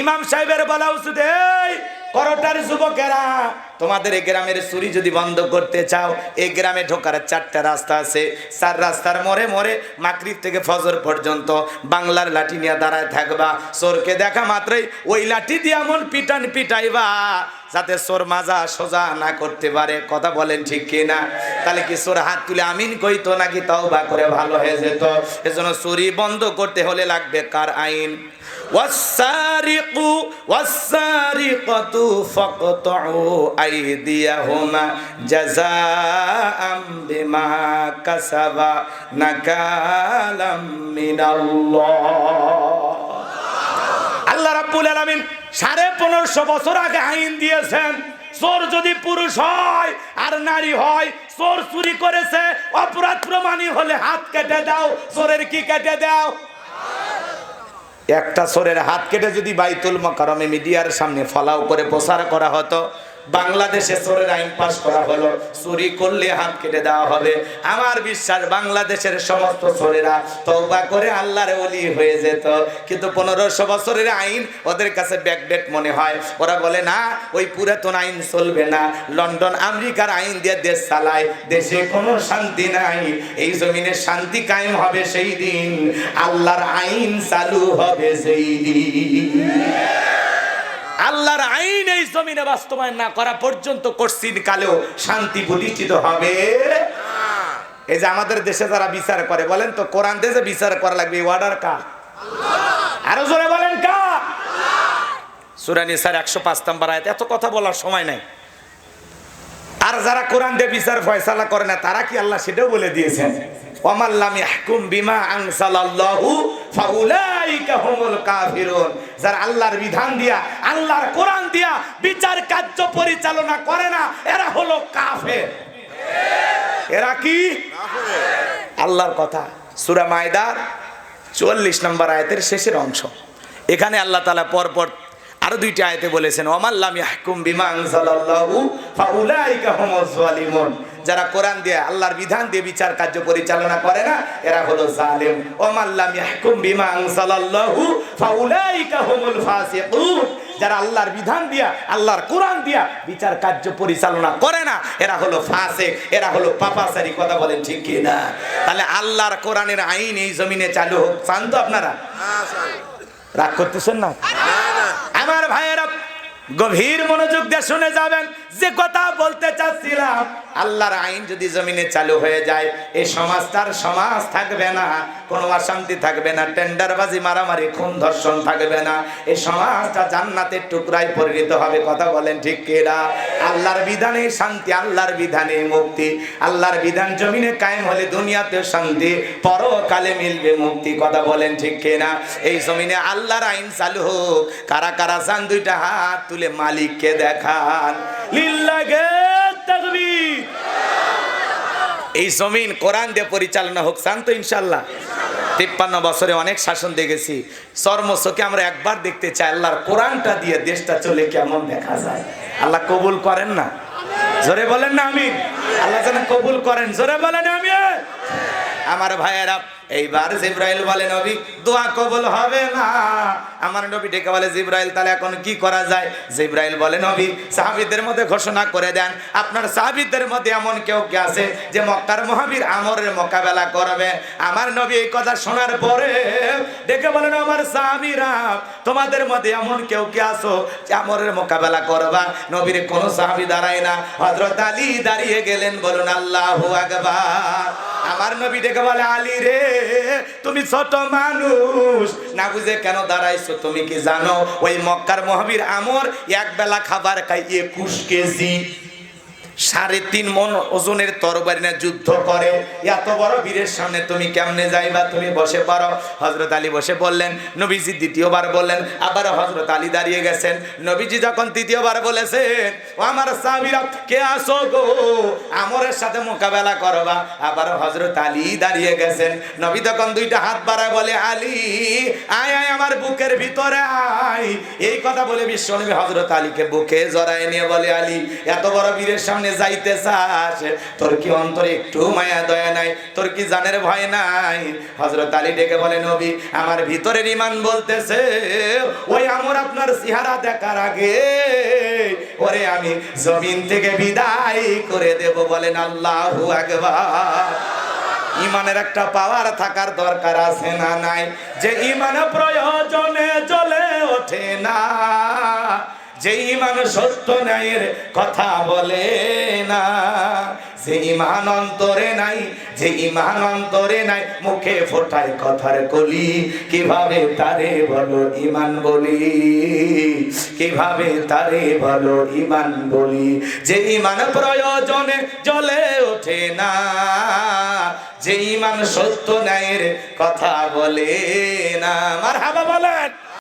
ইমাম সাহেবের বলা উচিত, এই করটার যুবকেরা, তোমাদের এই গ্রামের চুরি যদি বন্ধ করতে চাও, এই গ্রামে ঢোকার চারটা রাস্তা আছে। চার রাস্তার মোড়ে মোড়ে মাকরিব থেকে ফজর পর্যন্ত বাংলার লাঠি নিয়ে দাঁড়ায় থাকবা। চোরকে দেখা মাত্রই ওই লাঠি দিয়ে এমন পিটান পিটাইবা, যাতে চোর মাজা সোজা না করতে পারে। কথা বলেন ঠিক কি না তাহলে কি চোর হাত তুলে আমিন কইতো নাকি তাও বা করে ভালো হয়ে যেত? এজন্য চুরি বন্ধ করতে হলে লাগবে কার আইন? والسارق والسارقة فاقطعوا أيديهما جزاء بما كسبا نكالا من الله আল্লাহ রাব্বুল আলামিন সাড়ে পনেরোশো বছর আগে আইন দিয়েছেন চোর যদি পুরুষ হয় আর নারী হয় চোর চুরি করেছে অপরাধ প্রমাণী হলে হাত কেটে দাও চোরের কি কেটে দাও একটা সোরের হাত কেটে যদি বাইতুল মকারমে মিডিয়ার সামনে ফলাও করে প্রচার করা হতো বাংলাদেশে চোরের আইন পাশ করা হলো, চুরি করলে হাত কেটে দেওয়া হবে। আমার বিশ্বাস, বাংলাদেশের সমস্ত চোরেরা তওবা করে আল্লাহর ওলি হয়ে যেত। কিন্তু পনেরোশো বছরের আইন ওদের কাছে ব্যাকডেট মনে হয়। ওরা বলে, না, ওই পুরাতন আইন চলবে না। লন্ডন, আমেরিকার আইন দিয়ে দেশ চালায়। দেশে কোনো শান্তি নাই। এই জমিনে শান্তি কায়েম হবে সেই দিন। আল্লাহর আইন চালু হবে সেই দিন। আল্লাহর আইন এই জমিনে বাস্তবায়ন না করা পর্যন্ত কঠিন কালেও শান্তি প্রতিষ্ঠিত হবে। এই যে আমাদের দেশে যারা বিচার করে বলেন তো কোরআন দেশে বিচার করা লাগবে এই অর্ডার কা আরও জোরে বলেন কা সুরানি স্যার একশো পাঁচ নাম্বার আয়াত এত কথা বলার সময় নাই। আর যারা কোরআন দিয়ে বিচার ফয়সালা করে না তারা কি আল্লাহ সেটাও বলে দিয়েছেন? ওয়ামাল্লাম ইয়াহকুম বিমা আনসালাল্লাহু ফাউলাইকা হুমুল কাফিরুন। যারা আল্লাহর বিধান দিয়া আল্লাহর কোরআন দিয়া বিচার কার্য পরিচালনা করে না, এরা হলো কাফের। এরা কি? আল্লাহর কথা। সূরা মায়দার চুয়াল্লিশ নম্বর আয়াতের শেষের অংশ। এখানে আল্লাহ তালা পরপর আরও দুইটি আয়তে বলেছেন ওমাল্লাম ইয়াহকুম বিমা ফাউলাইকা যারা কোরআন দিয়ে, আল্লাহর বিধান দিয়ে বিচার কার্য পরিচালনা করে না, এরা হলো জালিম। ওমাল্লাম ইয়াহকুম বিমা আনসালাল্লাহু ফাউলাইকা হুমুল ফাসিকুন। যারা আল্লাহর বিধান দিয়া আল্লাহর কোরআন দিয়া বিচার কার্য পরিচালনা করে না এরা হলো ফাঁসে এরা হলো পাপাসারি কথা বলেন ঠিক কি না তাহলে আল্লাহর কোরআনের আইন এই জমিনে চালু হোক। চান তো আপনারা? রাগ করতেছেন না। আমার ভাইয়েরা গভীর মনোযোগ দিয়ে শুনে যাবেন। যে কথা বলতে চাচ্ছিলাম, আল্লাহর আইন যদি জমিনে চালু হয়ে যায় এই সমাজটার সমাজ থাকবে না, কোনো অশান্তি থাকবে না, টেন্ডারবাজি, মারামারি, খুন, ধর্ষণ থাকবে না। এই সমাজটা জান্নাতের টুকরায় পরিণত হবে, কথা বলেন ঠিক কেরা আল্লাহর বিধানে শান্তি, আল্লাহর বিধানে মুক্তি। আল্লাহর বিধান জমিনে কায়েম হলে দুনিয়াতে শান্তি, পরকালে মিলবে মুক্তি, কথা বলেন ঠিক কেনা এই জমিনে আল্লাহর আইন চালু হোক, কারা কারা চান দুইটা হাত তুলে মালিককে দেখান। এই জমিন কোরআন দিয়ে পরিচালনা হোক চান তো ইনশাল্লাহ। তিপ্পান্ন বছরে অনেক শাসন দেখেছি চর্মচোখে আমরা একবার দেখতে চাই, আল্লাহর কোরআনটা দিয়ে দেশটা চলে কেমন দেখা যায়। আল্লাহ কবুল করেন না? জোরে বলেন না আমি আল্লাহ যেন কবুল করেন। জোরে বলেন আমি আমার ভাইয়েরা এইবার জিব্রাইল বলে, নবী, দোয়া কবুল হবে না। আমার নবী ডেকে বলে, জিব্রাইল, তাহলে এখন কি করা যায়? জিব্রাইল বলে, নবী, সাহাবীদের মধ্যে ঘোষণা করে দেন, আপনার সাহাবীদের মধ্যে এমন কেউ কে আছে যে মক্কার মহাবীর আমরের মোকাবেলা করবে? আমার নবী এই কথা শোনার পরে ডেকে বলেন আমার সাহাবীরা, তোমাদের মধ্যে এমন কেউ কে আসো যে আমরের মোকাবেলা করবা? নবীর কোনো সাহাবী দাঁড়ায় না। হযরত আলী দাঁড়িয়ে গেলেন, বলুন, আল্লাহু আকবার। আমার নবী ডেকে বলে, আলী রে, তুমি ছোট মানুষ। না বুঝে কেন দাঁড়াইছো? তুমি কি জানো? ওই মক্কার মহাবীর আমর এক বেলা খাবার খাই একুশ কেজি সাড়ে তিন মন ওজনের তরবারি না যুদ্ধ করে। এত বড় বীরের সামনে তুমি কেমনে যাইবা? তুমি বসে পারো? হজরত আলী বসে বললেন, নবীজি দ্বিতীয়বার বললেন, আবার হজরত আলী দাঁড়িয়ে গেছেন। নবীজি যখন তৃতীয়বার বলেছেন আমার সাহাবীরা, কে আসো গো? আমরের সাথে মোকাবেলা করবা। আবার হজরত আলী দাঁড়িয়ে গেছেন। নবী তখন দুইটা হাত বাড়ায় বলে, আলী, আয় আয় আমার বুকের ভিতরে আয়। এই কথা বলে বিশ্বনবী হজরত আলীকে বুকে জড়ায় নিয়ে বলে, আলী, এত বড় বীরের সামনে জাহান্নামে যাইতে চাস। তোর কি অন্তরে একটু মায়া দয়া নাই? তোর কি জানের ভয় নাই? হজরত আলী ডেকে বলে, নবী, আমার ভিতরের ইমান বলতেছে, ওই আমার আপনার চেহারা দেখার আগে, ওরে আমি জমিন থেকে বিদায় করে দেব বলেন আল্লাহু আকবার। ইমানের একটা পাওয়ার থাকার দরকার আছে না নাই? যে ইমান প্রয়োজনে চলে ওঠে না। যে ইমান সত্য ন্যায়ের কথা বলে না, যে ইমান অন্তরে নাই, যে ইমান অন্তরে নাই, মুখে ফোটায় কথার কলি। কীভাবে তারে বলো ইমান বলি? কীভাবে তারে বলো ইমান বলি? যে ইমান প্রয়োজনে জ্বলে ওঠে না, যে ইমান সত্য ন্যায়ের কথা বলে না। মার হাবা বলেন।